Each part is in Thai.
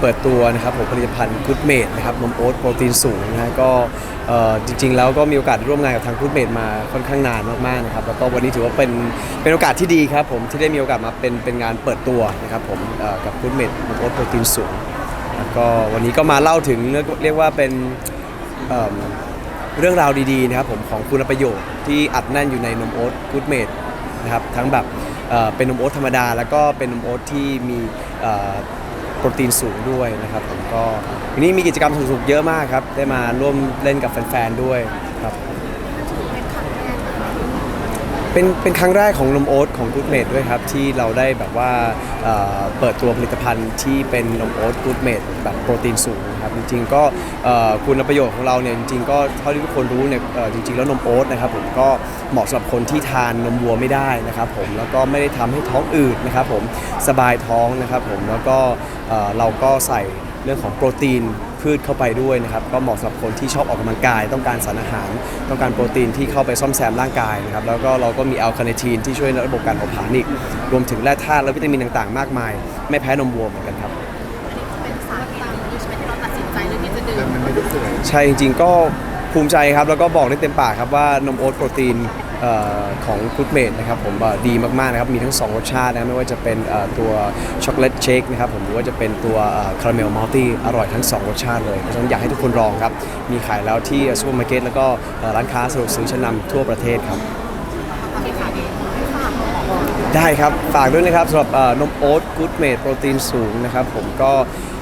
เปิดตัวนะครับผมผลิตภัณฑ์กูดเมดนะครับนมโอ๊ตโปรตีนสูงนะฮะก็เอ่อจริง ๆ แล้วก็มีโอกาสร่วมงานกับทางกูดเมดมาค่อนข้างนานมากๆนะครับแล้วก็วันนี้ถือว่าเป็นเป็นโอกาสที่ดีครับผมที่ได้มีโอกาสมาเป็นเป็นงานเปิดตัวนะครับผมเอ่อกับกูดเมดนมโอ๊ตโปรตีนสูงแล้วก็วันนี้ก็มาเล่าถึงเรียกเรียกว่าเป็นเอิ่มเรื่องราวดีๆนะครับผมของคุณประโยชน์ที่อัดแน่นอยู่ในนมโอ๊ตกูดเมดนะครับทั้งแบบเอ่อเป็นนมโอ๊ตธรรมดา แล้วก็เป็นนมโอ๊ตที่มีเอ่อ โปรตีนสูงด้วยนะครับผมก็วันนี้มีกิจกรรมสนุกๆเยอะมากครับ ได้มาร่วมเล่นกับแฟนๆด้วยครับ เป็นเป็นครั้งแรกของนมโอ๊ตของ Good Made ด้วยครับที่เราได้แบบว่าเอ่อเปิดตัวผลิตภัณฑ์ที่เป็นนมโอ๊ต Good Made แบบโปรตีนสูงครับจริงๆก็เอ่อคุณประโยชน์ของเราเนี่ยจริงๆก็เท่าที่ทุกคนรู้เนี่ยเอ่อจริงๆแล้วนมโอ๊ตนะครับผมก็เหมาะสำหรับคนที่ทานนมวัวไม่ได้นะครับผมแล้วก็ไม่ได้ทำให้ท้องอืดนะครับผมสบายท้องนะครับผมแล้วก็เอ่อเราก็ใส่ เรื่องของโปรตีนพืชเข้าไปด้วยนะครับก็เหมาะสำหรับคนที่ชอบออกกำลังกาย ต้องการสารอาหาร ต้องการโปรตีนที่เข้าไปซ่อมแซมร่างกายนะครับแล้วก็เราก็มีอัลคาเนทีนที่ช่วยในระบบการเผาผลาญอีกรวมถึงแร่ธาตุและวิตามินต่างๆ มากมาย ไม่แพ้นมวัวเหมือนกันครับ เป็นสาเหตุนี้ใช่ไหมที่เราตัดสินใจเลือกที่จะดื่มมันไม่ได้สวยใช่จริงๆก็ภูมิใจครับแล้วก็บอกได้เต็มปากครับว่านมโอ๊ตโปรตีนเอ่อ ของกูดเมดนะครับผมเอ่อดีมากๆนะครับมีทั้ง 2 รสชาตินะไม่ว่าจะเป็นตัวช็อกโกแลตเชคนะครับผมหรือว่าจะเป็นตัวคาราเมลมัลตี้อร่อยทั้ง 2 รสชาติเลยเพราะฉะนั้นอยากให้ทุกคนลองครับ มีขายแล้วที่ซูเปอร์มาร์เก็ตแล้วก็ร้านค้าสะดวกซื้อชั้นนำทั่วประเทศครับได้ครับ ฝากด้วยนะครับสำหรับนมโอ๊ตกูดเมดโปรตีนสูงนะครับผมก็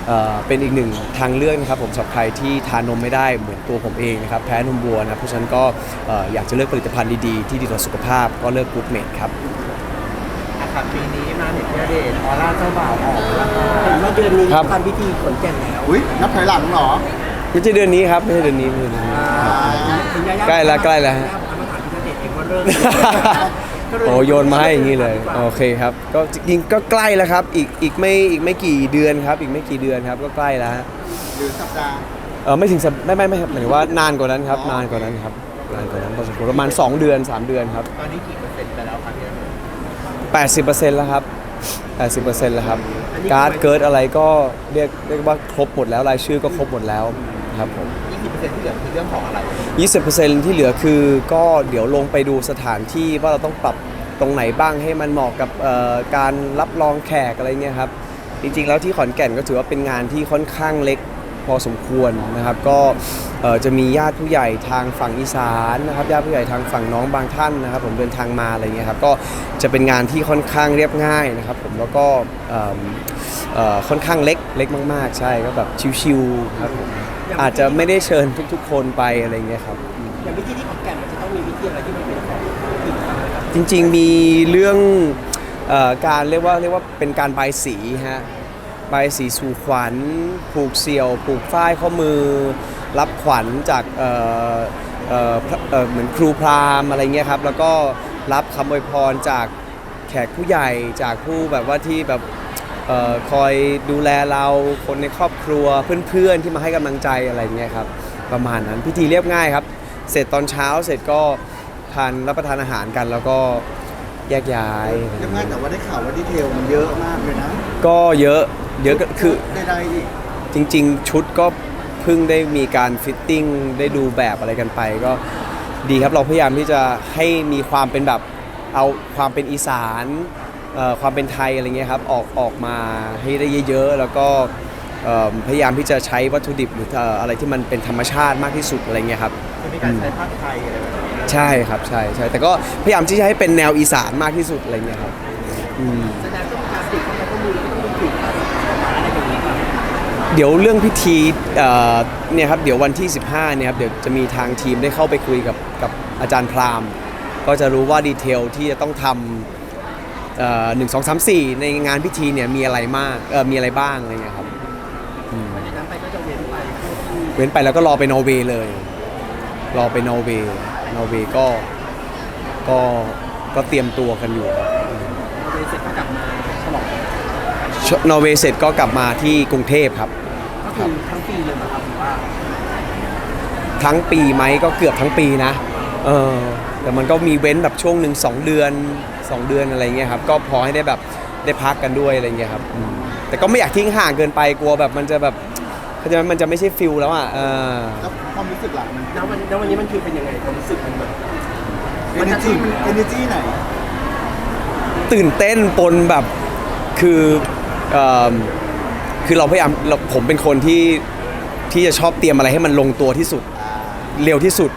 เอ่อเป็นอีกหนึ่งทางเลือกนะครับผมสำหรับใครที่ทานนมไม่ได้เหมือนตัวผมเองนะครับแพ้นมวัวนะครับเพราะฉะนั้นก็เอ่ออยากจะเลือกผลิตภัณฑ์ดีๆที่ดีต่อสุขภาพก็เลือกกูดเมดครับครับปีนี้มาเห็นเพื่อเดชออร่าเจ้าบ่าวออกแล้วก็เห็นว่าเดือนนี้ครับทำพิธีขนแก่นแล้วอุ้ยนับถอยหลังเหรอไม่ใช่เดือนนี้ครับไม่ใช่เดือนนี้ไม่ใช่เดือนนี้ถึงยาย่าใกล้แล้วใกล้แล้วฮะเอามาถามพี่ณเดชน์เองว่าเริ่มโอ้โยนมาให้อย่างนี้เลยโอเคครับก็จริงๆก็ใกล้แล้วครับอีกอีกไม่อีกไม่กี่เดือนครับ อีกไม่กี่เดือนครับก็ใกล้แล้วฮะหรือสัปดาห์ เออไม่ถึงสัปไม่ไม่ไม่ครับหมายถึงว่านานกว่านั้นครับ นานกว่านั้นครับนานกว่านั้นพอสมควรประมาณ 2 เดือน 3 เดือนครับ ตอนนี้กี่เปอร์เซ็นต์ไปแล้วครับพี่ณเดชน์80%แล้วครับ 80%แล้วครับ การ์ดเกิดอะไรก็เรียกเรียกว่าครบหมดแล้วรายชื่อก็ครบหมดแล้วครับผม ยี่สิบเปอร์เซ็นต์ที่เหลือคือเรื่องของอะไร 20%ที่เหลือคือก็เดี๋ยวลงไปดูสถานที่ว่าเราต้องปรับตรงไหนบ้างให้มันเหมาะกับเอ่อการรับรองแขกอะไรเงี้ยครับ จริงๆ แล้วที่ขอนแก่นก็ถือว่าเป็นงานที่ค่อนข้างเล็กพอสมควรนะครับ ก็เอ่อจะมีญาติผู้ใหญ่ทางฝั่งอีสานนะครับญาติผู้ใหญ่ทางฝั่งน้องบางท่านนะครับ ผมเดินทางมาอะไรเงี้ยครับก็จะเป็นงานที่ค่อนข้างเรียบง่ายนะครับ ผมแล้วก็เอิ่มเอ่อค่อนข้างเล็กเล็กมาก ๆ ใช่ก็แบบชิวๆครับผม อาจจะไม่ได้เชิญทุก ๆ คนไปอะไรเงี้ยครับอย่างพิธีที่ขอนแก่นมันจะต้องมีพิธีอะไรที่มันเป็นของอีกนะครับจริง ๆ มีเรื่องเออการเรียกว่าเรียกว่าเป็นการใบายสีฮะใบายสีสู่ขวัญ ผูกเสี่ยว ผูกฝ้ายข้อมือ รับขวัญจากเอ่อเอ่อพระเอ่อเหมือนครูพราหมณ์อะไรเงี้ยครับ แล้วก็รับคำอวยพรจากแขกผู้ใหญ่จากผู้แบบว่าที่แบบเออ คอยดูแลเราคนในครอบครัวเพื่อนๆที่มาให้กำลังใจอะไรเงี้ยครับประมาณนั้นพิธีเรียบง่ายครับ เสร็จตอนเช้าเสร็จก็ทานรับประทานอาหารกันแล้วก็แยกย้ายยังไงแต่ว่าได้ข่าวว่าดีเทลมันเยอะมากเลยนะก็เยอะเยอะก็คือใดๆอีกจริง ๆ ชุดก็เพิ่งได้มีการฟิตติ้งได้ดูแบบอะไรกันไปก็ดีครับเราพยายามที่จะให้มีความเป็นแบบเอาความเป็นอีสานเอ่อ ความเป็นไทยอะไรเงี้ยครับออกออกมาให้ได้เยอะๆ แล้วก็เอ่อพยายามที่จะใช้วัตถุดิบหรือเอ่ออะไรที่มันเป็นธรรมชาติมากที่สุดอะไรเงี้ยครับจะมีการใช้ผ้าไทยอะไรแบบนี้ใช่ครับใช่ใช่แต่ก็พยายามที่จะให้เป็นแนวอีสานมากที่สุดอะไรเงี้ยครับอืมแสดงต้องมีการติดเข้ามาข้อมูลแล้วก็ต้องมีติดอะไรอย่างนี้ครับเดี๋ยวเรื่องพิธีเอ่อเนี่ยครับเดี๋ยววันที่ 15เนี่ยครับเดี๋ยวจะมีทางทีมได้เข้าไปคุยกับกับอาจารย์พราหมณ์ก็จะรู้ว่าดีเทลที่จะต้องทำ หนึ่งสองสามสี่ในงานพิธีเนี่ยมีอะไรมากเออมีอะไรบ้างอะไรเงี้ยครับอืมจากนั้นไปก็จะเว้นไปช่วงที่เว้นไปแล้วก็รอไปนอร์เวย์เลย รอไปนอร์เวย์นอร์เวย์ก็ก็ก็เตรียมตัวกันอยู่ครับเราเสร็จก็กลับมาฉลองนอร์เวย์เสร็จก็กลับมาที่กรุงเทพครับก็คือทั้งปีเลยนะครับหรือว่าทั้งปีไหมก็เกือบทั้งปีนะเออแต่มันก็มีเว้นแบบช่วงหนึ่งสองเดือน สองเดือนอะไรเงี้ยครับก็พอให้ได้แบบได้พักกันด้วยอะไรเงี้ยครับอืมแแต่ก็ไม่อยากทิ้งห่างเกินไปกลัวแบบมันจะแบบเข้าใจไหมมันจะไม่ใช่ฟิลแล้วอะเออ แล้วความรู้สึกหลังมันแล้ววันแล้ววันนี้มันคือเป็นยังไงความรู้สึกมันแบบ เอเนจีมันเอเนจีไหนตื่นเต้นปนแบบคือเอิ่มคือเราพยายามเราผมเป็นคนที่ที่จะชอบเตรียมอะไรให้มันลงตัวที่สุด เร็วที่สุด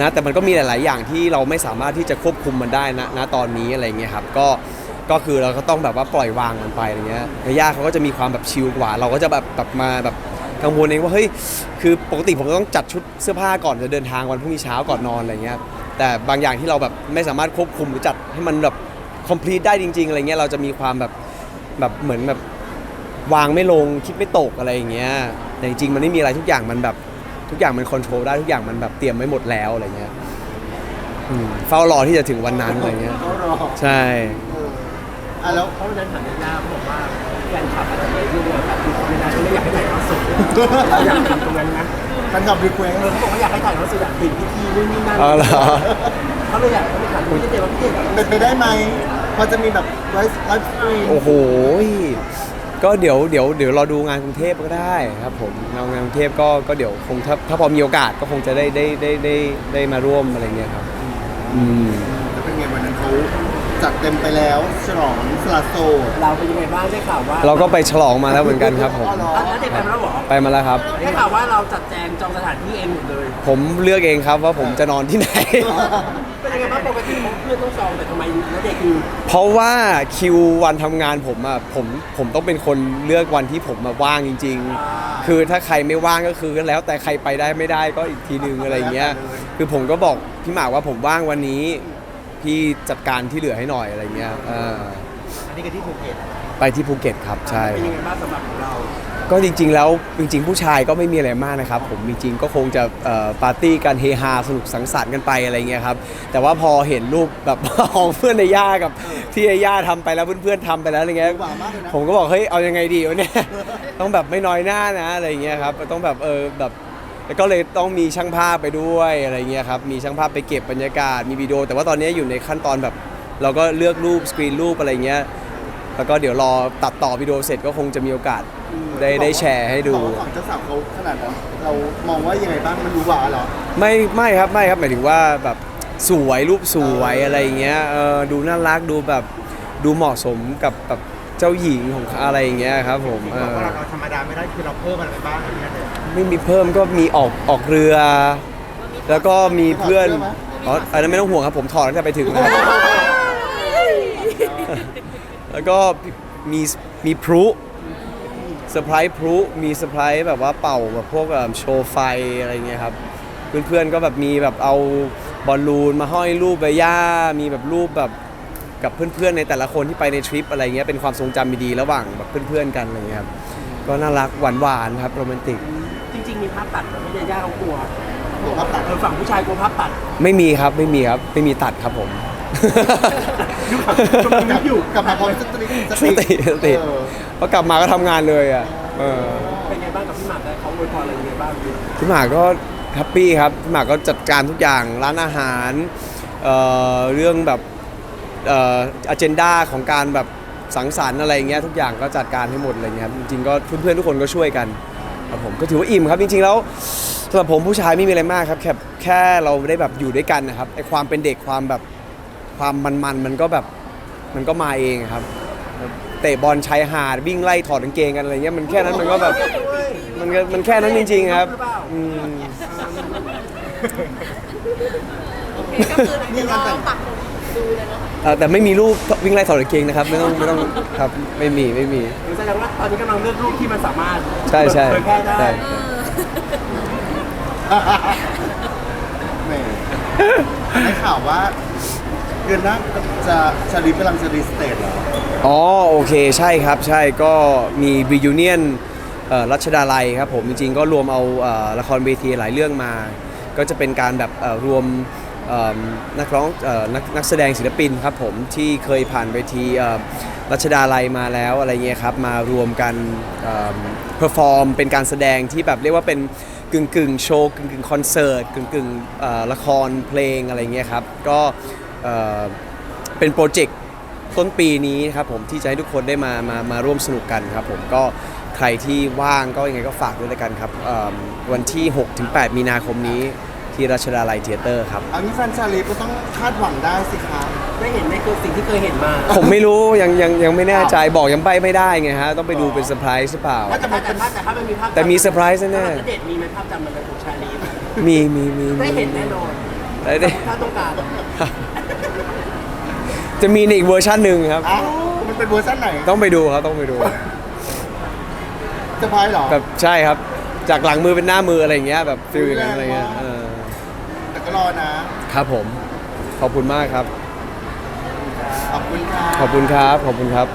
นะแต่มันก็มีหลาย ๆ อย่างที่เราไม่สามารถที่จะควบคุมมันได้นะณตอนนี้อะไรเงี้ยครับก็ก็คือเราก็ต้องแบบว่าปล่อยวางมันไปอะไรเงี้ยยาย่าเขาก็จะมีความแบบชิลกว่า เราก็จะแบบแบบมาแบบกังวลเองว่าเฮ้ยคือปกติผมต้องจัดชุดเสื้อผ้าก่อนจะเดินทางวันพรุ่งนี้เช้าก่อนนอนอะไรเงี้ยแต่บางอย่างที่เราแบบไม่สามารถควบคุมหรือจัดให้มันแบบ complete ได้จริง ๆ อะไรเงี้ยเราจะมีความแบบแบบเหมือนแบบวางไม่ลงคิดไม่ตกอะไรอย่างเงี้ยแต่จริงๆมันไม่มีอะไรทุกอย่างมันแบบ ทุกอย่างมันคอนโทรลได้ทุกอย่างมันแบบเตรียมไว้หมดแล้วอะไรเงี้ยอืมเฝ้ารอที่จะถึงวันนั้นอะไรเงี้ย เขารอใช่ เอออะแล้วเพราะวันนั้นถามยาย่าเขาบอกว่าแฟนคลับอาจจะไม่รู้ว่าแบบคือเวลาเขาไม่อยากให้ถ่ายทอดสดเราอยากทำตรงนั้นนะแฟนคลับรีเควสเออเขาบอกว่าอยากให้ถ่ายทอดสดอยากเห็นพิธีนู่นนี่นั่นอ๋อเหรอ เขาเลยอยากเขาเลยถามพี่เจว่าพี่เจแบบเป็นไปได้ไหมพอจะมีแบบไลฟ์ไลฟ์สตรีมโอ้โห ก็เดี๋ยวเดี๋ยวเดี๋ยวเราดูงานกรุงเทพก็ได้ครับผมงานกรุงเทพก็ก็เดี๋ยวคงถ้าถ้าพอมีโอกาสก็คงจะได้ได้ได้ได้ได้มาร่วมอะไรเงี้ยครับอืมแล้วเป็นไงวันนั้นเขาจัดเต็มไปแล้วฉลองสลาโซดเราเป็นยังไงบ้างได้ข่าวว่าเราก็ไปฉลองมาแล้วเหมือนกันครับผมอ๋อเหรออะแล้วเด็กไปมาแล้วเหรอไปมาแล้วครับ ได้ข่าวว่าเราจัดแจงจองสถานที่เองหมดเลย ผมเลือกเองครับว่าผมจะนอนที่ไหน เป็นยังไงบ้างปกติเพื่อนต้องจองแต่ทำไมแล้วเด็กคือเพราะว่าคิววันทำงานผมอะผมผมต้องเป็นคนเลือกวันที่ผมมาว่างจริง ๆ คือถ้าใครไม่ว่างก็คือแล้วแต่ใครไปได้ไม่ได้ก็อีกทีนึงอะไรเงี้ย คือผมก็บอกพี่หมากว่าผมว่างวันนี้ พี่จัดการที่เหลือให้หน่อยอะไรเงี้ยเอออันนี้ก็ที่ภูเก็ตไปที่ภูเก็ตครับใช่ เป็นยังไงบ้างสำหรับของเรา ก็จริง ๆ แล้วจริง ๆ ผู้ชายก็ไม่มีอะไรมากนะครับ ผมจริงๆก็คงจะปาร์ตี้กันเฮฮาสนุกสังสรรค์กันไปอะไรเงี้ยครับแต่ว่าพอเห็นรูปแบบของเพื่อนในย่ากับที่ไอ้ย่าทำไปแล้วเพื่อนๆทำไปแล้วอะไรเงี้ยผมก็บอกเฮ้ยเอายังไงดีวะเนี่ยต้องแบบไม่น้อยหน้านะอะไรเงี้ยครับต้องแบบเออแบบแล้วก็เลยต้องมีช่างภาพไปด้วยอะไรเงี้ยครับมีช่างภาพไปเก็บบรรยากาศมีวิดีโอ แต่ว่าตอนนี้อยู่ในขั้นตอนแบบ เราก็เลือกรูปสกรีนรูปอะไรเงี้ย แล้วก็เดี๋ยวรอตัดต่อวิดีโอเสร็จก็คงจะมีโอกาสได้ได้แชร์ให้ดูบอกว่าฝั่งเจ้าสาวเขาขนาดนั้นเรามองว่ายังไงบ้างมันดูหวานเหรอ ไม่ไม่ครับไม่ครับหมายถึงว่าแบบสวยรูปสวยอะไรอย่างเงี้ยเออดูน่ารักดูแบบดูเหมาะสมกับแบบเจ้าหญิงของเขาอะไรอย่างเงี้ยครับผมเอบอกอว่าเราธรรมดาไม่ได้คือเราเพิ่มอะไรไปบ้างอะไรเงี้ยเลยไม่มีเพิ่มก็มีออกออกเรือ แล้วก็มีเพื่อนอ๋ออันนั้นไม่ต้องห่วงครับผมถอดตั้งแต่ไปถึงนะครับ แล้วก็มีมีพลุเซอร์ไพรส์พลุมีเซอร์ไพรส์แบบว่าเป่าแบบพวกแบบโชว์ไฟอะไรเงี้ยครับ เพื่อนๆก็แบบมีแบบเอาบอลลูนมาห้อยรูปใบหญ้า มีแบบรูปแบบกับเพื่อนๆในแต่ละคนที่ไปในทริปอะไรเงี้ยเป็นความทรงจำดีๆระหว่างแบบเพื่อนๆกันอะไรเงี้ยครับก็น่ารักหวานๆครับโรแมนติก จริง ๆ มีภาพตัดแต่ไม่ได้ย่าเขากลัวบอกว่าตัดเออฝั่งผู้ชายกลัวภาพตัด ไม่มีครับไม่มีครับไม่มีตัดครับผม กลับมาอยู่กลับมาพร้อมสติสติสติเออพอกลับมาก็ทำงานเลยอะเออเป็นไงบ้างกับพี่หมากได้เขาอวยพรอะไรยังไงบ้างพี่หมากก็แฮปปี้ครับพี่หมากก็จัดการทุกอย่างร้านอาหารเอ่อเรื่องแบบเอ่ออเจนดาของการแบบสังสรรค์อะไรเงี้ยทุกอย่างก็จัดการให้หมดอะไรเงี้ยครับจริงๆก็เพื่อนๆทุกคนก็ช่วยกันครับผมก็ถือว่าอิ่มครับจริงๆแล้วสำหรับผมผู้ชายไม่มีอะไรมากครับแค่แค่เราได้แบบอยู่ด้วยกันนะครับไอความเป็นเด็กความแบบ ความมันๆมันก็แบบมันก็มาเองครับ เตะบอลชายหาดวิ่งไล่ถอดกางเกงกันอะไรเงี้ยมันแค่นั้นมันก็แบบมันก็มันแค่นั้นจริง ๆ ครับอืมโอเคก็คือเดี๋ยวรอปักหมุดดูเลยเนาะเอ่อแต่ไม่มีรูปวิ่งไล่ถอดกางเกงนะครับ ไม่ต้องไม่ต้องครับไม่มีไม่มี หรือแสดงว่าตอนนี้กำลังเลือกรูปที่มันสามารถใช่ใช่เผยแพร่ได้ใช่แหมได้ข่าวว่า เดือนหน้าจะชาลีกำลังจะรีสเตทเหรออ๋อโอเคใช่ครับใช่ก็มีรียูเนียนรัชดาลัยครับผมจริงๆก็รวมเอาเออละครเวทีหลายเรื่องมา ก็จะเป็นการแบบรวมนักร้องนักนักแสดงศิลปินครับผมที่เคยผ่านเวทีรัชดาลัยมาแล้วอะไรเงี้ยครับมารวมกันเพอร์ฟอร์มเป็นการแสดงที่แบบเรียกว่าเป็นกึ่งกึ่งโชว์กึ่งกึ่งคอนเสิร์ตกึ่งกึ่งละครเพลงอะไรเงี้ยครับก็ เอ่อเป็นโปรเจกต์ต้นปีนี้ครับผมที่จะให้ทุกคนได้มามามาร่วมสนุกกันครับผมก็ใครที่ว่างก็ยังไงก็ฝากด้วยแล้วกันครับเอิ่มวันที่ 6-8 มีนาคมนี้ที่รัชดาลัยเทเตอร์ครับเอางี้แฟนชาลีก็ต้องคาดหวังได้สิคะได้เห็นในคือสิ่งที่เคยเห็นมา ผมไม่รู้ยังยังยังไม่แน่ใจบอกยังไปไม่ได้ไงฮะต้องไปดูเป็นเซอร์ไพรส์หรือเปล่าถ้าจะมาแต่ภาพแต่ภาพมันมีภาพแต่มีเซอร์ไพรส์แน่ณเดชน์มีไหมภาพจำมันเป็นของชาลีฟๆมีมีมีมีได้เห็นแน่นอนได้ได้ถ้าต้องการ จะมีในอีกเวอร์ชันหนึ่งครับ อ้าวมันเป็นเวอร์ชันไหนต้องไปดูครับต้องไปดูจะพายเหรอ แบบใช่ครับ จากหลังมือเป็นหน้ามืออะไรอย่างเงี้ยแบบฟิลอย่างนั้นอะไรเงี้ยเออแต่ก็รอนะ ครับผม ขอบคุณมากครับ ขอบคุณค่ะ ขอบคุณครับ ขอบคุณครับ